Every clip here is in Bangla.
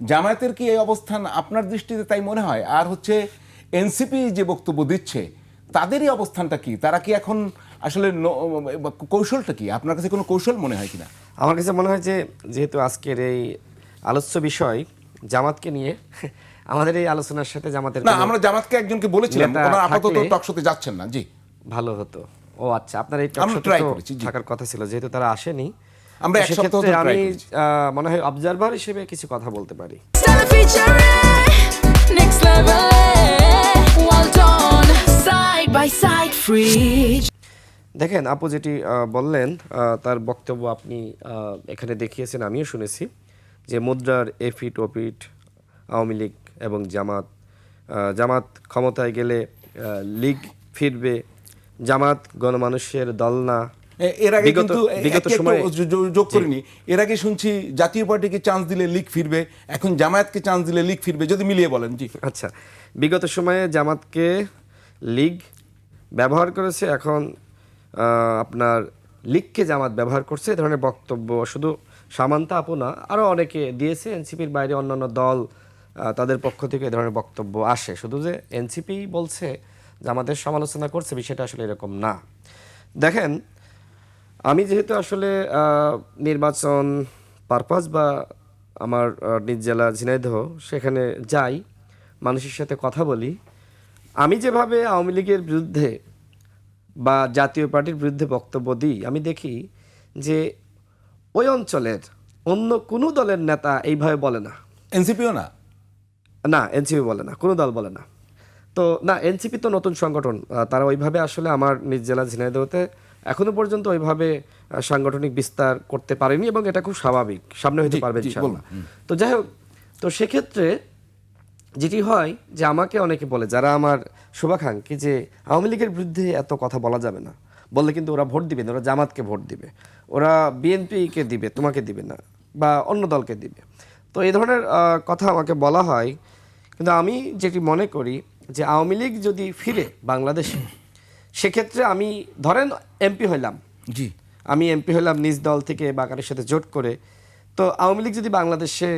জামায়াতের কি এই অবস্থান আপনার দৃষ্টিতে তাই মনে হয়? আর হচ্ছে এনসিপি যে বক্তব্য দিচ্ছে তাদেরই অবস্থানটা কি? তারা কি এখন আসলে কৌশলটা কি? আপনার কাছে কোনো কৌশল মনে হয় কিনা? আমার কাছে মনে হয় যে যেহেতু আজকের এই আলোচ্য বিষয় জামাতকে নিয়ে আমাদের এই আলোচনার সাথে জামাতের না আমরা জামাতকে একজনকে বলেছিলাম ওনারা আপাতত টকশোতে যাচ্ছেন না জি। ভালো হতো। ও আচ্ছা আপনার এই টকশোতে। থাকার কথা ছিল যেহেতু তারা আসেনি আমরা এক সপ্তাহ ধরে আমি মনে হয় অবজারভার হিসেবে কিছু কথা বলতে পারি. দেখেন আপু যেটি বললেন তার বক্তব্য আপনি এখানে দেখিয়েছেন আমিও শুনেছি যে মুদ্রার এফিট ওপিট আওয়ামী লীগ এবং জামাত জামাত ক্ষমতায় গেলে লীগ ফিরবে জামাত গণমানুষের দল না এর আগে কিন্তু বিগত সময়ে যোগ করিনি। এর আগে শুনছি জাতীয় পার্টিকে চান্স দিলে লিগ ফিরবে এখন জামায়াতকে চান্স দিলে লিগ ফিরবে যদি মিলিয়ে বলেন জি। আচ্ছা বিগত সময়ে জামাতকে লীগ ব্যবহার করেছে এখন আপনার লীগকে জামাত ব্যবহার করছে এ ধরনের বক্তব্য শুধু সামান্তা আপু না আরও অনেকে দিয়েছে এনসিপির বাইরে অন্যান্য দল তাদের পক্ষ থেকে এই ধরনের বক্তব্য আসে। শুধু যে এনসিপি বলছে জামাতের সমালোচনা করছে বিষয়টা আসলে এরকম না। দেখেন আমি যেহেতু আসলে নির্বাচন পারপাস বা আমার নিজ জেলা ঝিনাইদহ সেখানে যাই মানুষের সাথে কথা বলি আমি যেভাবে আওয়ামী লীগের বিরুদ্ধে বা জাতীয় পার্টির বিরুদ্ধে বক্তব্য দিই আমি দেখি যে ওই অঞ্চলের অন্য কোনো দলের নেতা এইভাবে বলে না। এনসিপিও না? না এনসিপি বলে না কোনো দল বলে না। তো না এনসিপি তো নতুন সংগঠন তারা ওইভাবে আসলে আমার নিজ জেলা ঝিনাইদহতে এখনও পর্যন্ত ওইভাবে সাংগঠনিক বিস্তার করতে পারেনি এবং এটা খুব স্বাভাবিক। সামনে জি, পারবে। তো যাই হোক তো সেক্ষেত্রে যেটি হয় যে আমাকে অনেকে বলে যারা আমার শুভাকাঙ্ক্ষী যে আওয়ামী লীগের বিরুদ্ধে এত কথা বলা যাবে না। বললে কিন্তু ওরা ভোট দিবে না ওরা জামাতকে ভোট দিবে। ওরা বিএনপিকে দিবে তোমাকে দিবে না বা অন্য দলকে দিবে। তো এই ধরনের কথা আমাকে বলা হয়। কিন্তু আমি যেটি মনে করি যে আওয়ামী লীগ যদি ফিরে বাংলাদেশে সেক্ষেত্রে আমি ধরেন এমপি হইলাম। জি। আমি এমপি হলাম নিজ দল থেকে বা কারোর সাথে জোট করে। তো আওয়ামী লীগ যদি বাংলাদেশে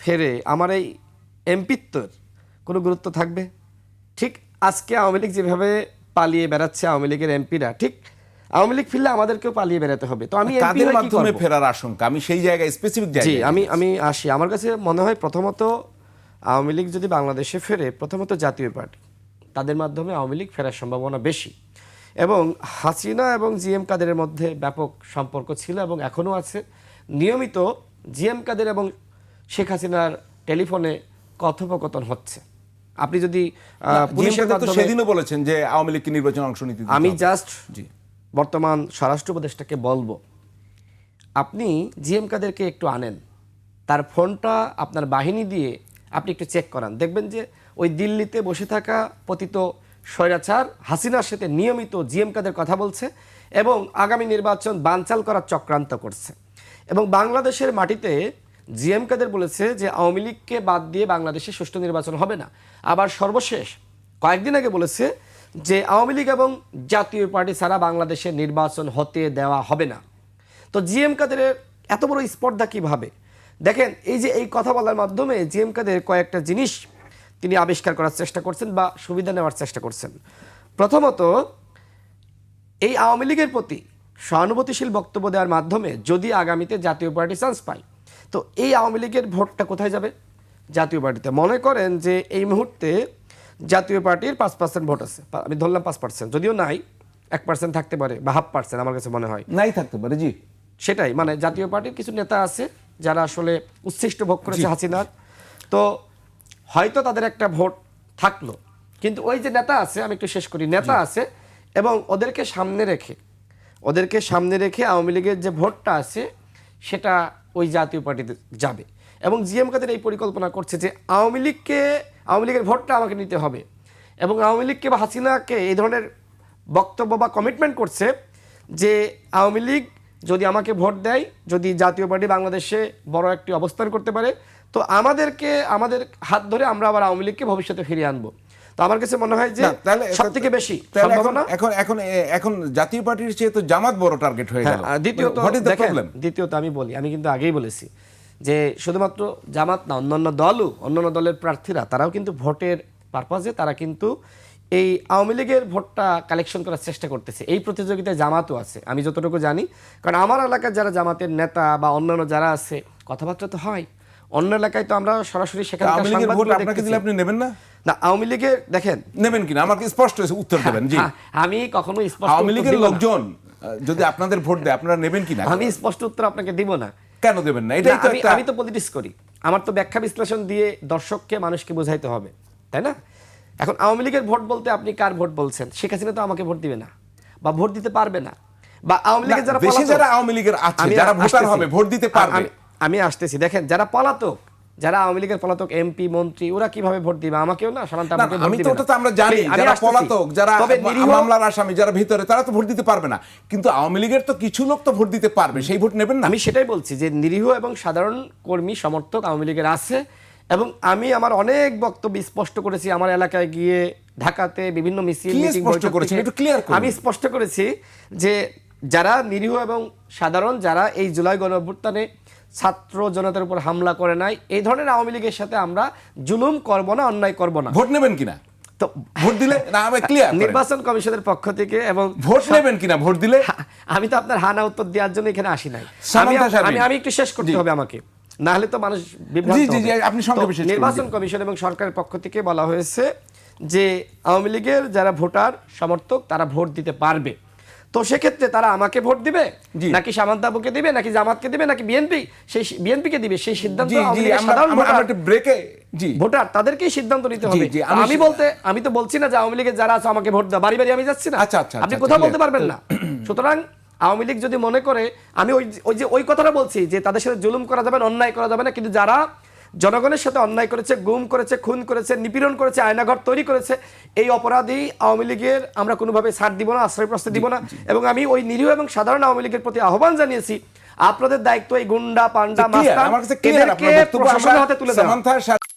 ফেরে আমার এই এমপিত্বর কোনো গুরুত্ব থাকবে? ঠিক আজকে আওয়ামী লীগ যেভাবে পালিয়ে বেড়াচ্ছে আওয়ামী লীগের এমপিরা ঠিক আওয়ামী লীগ ফিরলে আমাদেরকেও পালিয়ে বেড়াতে হবে। তো আমি তাদের মাধ্যমে ফেরার আশঙ্কা? আমি সেই জায়গায় স্পেসিফিক জি আমি আমি আসি। আমার কাছে মনে হয় প্রথমত আওয়ামী লীগ যদি বাংলাদেশে ফেরে প্রথমত জাতীয় পার্টি। তাদের মাধ্যমে আওয়ামী লীগ ফেরার সম্ভাবনা বেশি। এবং হাসিনা এবং জিএম কাদেরের মধ্যে ব্যাপক সম্পর্ক ছিল এবং এখনও আছে। নিয়মিত জিএম কাদের এবং শেখ হাসিনার টেলিফোনে কথোপকথন হচ্ছে। আপনি যদি পুলিশের সেদিনও বলেছেন যে আওয়ামী লীগকে নির্বাচনে অংশ নিতে আমি জাস্ট জি। বর্তমান স্বরাষ্ট্র উপদেষ্টাকে বলব। আপনি জিএম কাদেরকে একটু আনেন। তার ফোনটা আপনার বাহিনী দিয়ে আপনি একটু চেক করান। দেখবেন যে ওই দিল্লিতে বসে থাকা পতিত স্বৈরাচার হাসিনার সাথে নিয়মিত জিএম কাদের কথা বলছে এবং আগামী নির্বাচন বানচাল করার চক্রান্ত করছে। এবং বাংলাদেশের মাটিতে জিএম কাদের বলেছে যে আওয়ামী লীগকে বাদ দিয়ে বাংলাদেশে সুষ্ঠু নির্বাচন হবে না। আবার সর্বশেষ কয়েকদিন আগে বলেছে যে আওয়ামী লীগ এবং জাতীয় পার্টি ছাড়া বাংলাদেশে নির্বাচন হতে দেওয়া হবে না। তো জিএম কাদেরের এত বড় স্পর্ধা কীভাবে? দেখেন, এই যে এই কথা বলার মাধ্যমে জিএম কাদের কয়েকটা জিনিস তিনি আবিষ্কার করার চেষ্টা করছেন বা সুবিধা নেওয়ার চেষ্টা করছেন। প্রথমত এই আওয়ামী লীগের প্রতি সহানুভূতিশীল বক্তব্য দেওয়ার মাধ্যমে যদি আগামীতে জাতীয় পার্টি চান্স পায় তো এই আওয়ামী লীগের ভোটটা কোথায় যাবে? জাতীয় পার্টিতে। মনে করেন যে এই মুহূর্তে জাতীয় পার্টির পাঁচ পার্সেন্ট ভোট আছে। আমি ধরলাম পাঁচ পার্সেন্ট যদিও নাই এক পার্সেন্ট থাকতে পারে বা হাফ পার্সেন্ট আমার কাছে মনে হয়। নাই থাকতে পারে জি। সেটাই মানে জাতীয় পার্টির কিছু নেতা আছে যারা আসলে উচ্ছিষ্ট ভোগ করেছে হাসিনার। তো হয়তো তাদের একটা ভোট থাকল। কিন্তু ওই যে নেতা আছে আমি একটু শেষ করি নেতা আছে এবং ওদেরকে সামনে রেখে ওদেরকে সামনে রেখে আওয়ামী লীগের যে ভোটটা আছে সেটা ওই জাতীয় পার্টিতে যাবে। এবং জিএম কাদের এই পরিকল্পনা করছে যে আওয়ামী লীগকে আওয়ামী লীগের ভোটটা আমাকে নিতে হবে। এবং আওয়ামী লীগকে বা হাসিনাকে এই ধরনের বক্তব্য বা কমিটমেন্ট করছে যে আওয়ামী লীগ যদি আমাকে ভোট দেয় যদি জাতীয় পার্টি বাংলাদেশে বড় একটি অবস্থান করতে পারে তো আমাদেরকে আমাদের হাত ধরে আমরা আবার আওয়ামী লীগকে ভবিষ্যতে ফিরিয়ে আনব। তো আমার কাছে মনে হয় যে তাহলে সব থেকে বেশি এখন সম্ভাবনা এখন এখন এখন জাতীয় পার্টির চেয়ে তো জামাত বড় টার্গেট হয়ে হ্যাঁ গেল। দ্বিতীয়ত? দ্বিতীয়ত আমি বলি আমি কিন্তু আগেই বলেছি যে শুধুমাত্র জামাত না অন্যান্য দলও অন্যান্য দলের প্রার্থীরা তারাও কিন্তু ভোটের পারপাজে তারা কিন্তু এই আওয়ামী লীগের ভোটটা কালেকশন করার চেষ্টা করতেছে। এই প্রতিযোগিতায় জামাতও আছে আমি যতটুকু জানি। কারণ আমার এলাকার যারা জামাতের নেতা বা অন্যান্য যারা আছে কথাবার্তা তো হয়। অন্য এলাকায় তো আমরা সরাসরি সেখানে আওয়ামী লীগের ভোট আপনাকে দিলে আপনি নেবেন না? না আওয়ামী লীগের দেখেন। নেবেন কিনা? আমাকে স্পষ্ট উত্তর দেবেন জি। হ্যাঁ, আমি কখনো স্পষ্ট আওয়ামী লীগের লোকজন যদি আপনাদের ভোট দেয় আপনারা নেবেন কিনা? আমি স্পষ্ট উত্তর আপনাকে দিব না। কেন দেবেন না? না, এটাই তো আমি তো পলিটিক্স করি। আমার তো ব্যাখ্যা বিশ্লেষণ দিয়ে দর্শককে মানুষকে বোঝাইতে হবে তাই না? এখন আওয়ামী লীগের ভোট বলতে আপনি কার ভোট বলছেন? শেখ হাসিনা তো আমাকে ভোট দিবে না বা ভোট দিতে পারবে না। বা আওয়ামী লীগের যারা যারা আওয়ামী লীগের আছে যারা ভোটার হবে ভোট দিতে পারবে। আমি- আসতেছি। দেখেন যারা পলাতক যারা আওয়ামী লীগের পলাতক এমপি মন্ত্রী ওরা কীভাবে ভোট দিবে? আমাকেও না ভোট আমি তো ওটা তো আমরা জানি যারা পলাতক যারা মামলার আসামি যারা ভিতরে তারা তো ভোট দিতে পারবে না। কিন্তু আওয়ামী লীগের তো কিছু লোক তো ভোট দিতে পারবে সেই ভোট নেবেন না। আমি সেটাই বলছি যে নিরীহ এবং সাধারণ কর্মী সমর্থক আওয়ামী লীগের আছে এবং আমি আমার অনেক বক্তব্য স্পষ্ট করেছি আমার এলাকায় গিয়ে ঢাকাতে বিভিন্ন মিছিল মিটিং স্পষ্ট? থেকে- একটু করুন। আমি স্পষ্ট করেছি যে যারা নিরীহ এবং সাধারণ যারা এই জুলাই গণ অভ্যুত্থানে ছাত্র জনতার উপর হামলা করে নাই এই ধরনের আওয়ামী লীগের সাথে আমরা জুলুম করব না অন্যায় করব না। ভোট নেবেন কিনা? তো ভোট দিলে না আমি ক্লিয়ার নির্বাচন কমিশনের পক্ষ থেকে এবং ভোট নেবেন কিনা? ভোট দিলে? আমি তো আপনার হানা উত্তর দেওয়ার জন্য এখানে আসি নাই। আমি আমি একটু শেষ করতে হবে আমাকে। না হলে তো মানুষ। আপনি নির্বাচন কমিশন এবং সরকারের পক্ষ থেকে বলা হয়েছে যে আওয়ামী লীগের যারা ভোটার সমর্থক তারা ভোট দিতে পারবে। তো সেক্ষেত্রে তারা আমাকে ভোট দিবে। নাকি সামান্তাবুকে দিবে? নাকি জামাতকে দিবে? নাকি বিএনপি? সেই বিএনপি কে দিবে? সেই সিদ্ধান্ত সাধারণ ব্রেকে জি। ভোটার তাদেরকেই সিদ্ধান্ত নিতে হবে। আমি বলতে আমি তো বলছি না যে আওয়ামী লীগের যারা আছে আমাকে ভোট দাও। বাড়ি বাড়ি আমি যাচ্ছি না। আচ্ছা, আচ্ছা, আপনি আচ্ছা, কোথাও বলতে পারবেন না। সুতরাং আওয়ামী লীগ যদি মনে করে আমি ওই ওই যে ওই কথাটা বলছি যে তাদের সাথে জুলুম করা যাবে না অন্যায় করা যাবে না কিন্তু যারা জনগণের সাথে অন্যায় করেছে গুম করেছে খুন করেছে নিপীড়ন করেছে আয়নাঘর তৈরি করেছে এই অপরাধী আওয়ামী লীগের আমরা কোনোভাবে ছাড় দিব না আশ্রয় প্রস্তাব দিব না। এবং আমি ওই নিরীহ এবং সাধারণ আওয়ামী লীগের প্রতি আহ্বান জানিয়েছি আপনাদের দায়িত্ব এই গুন্ডা পান্ডা মাস্টার এদেরকে প্রশাসনের হাতে তুলে দেওয়া।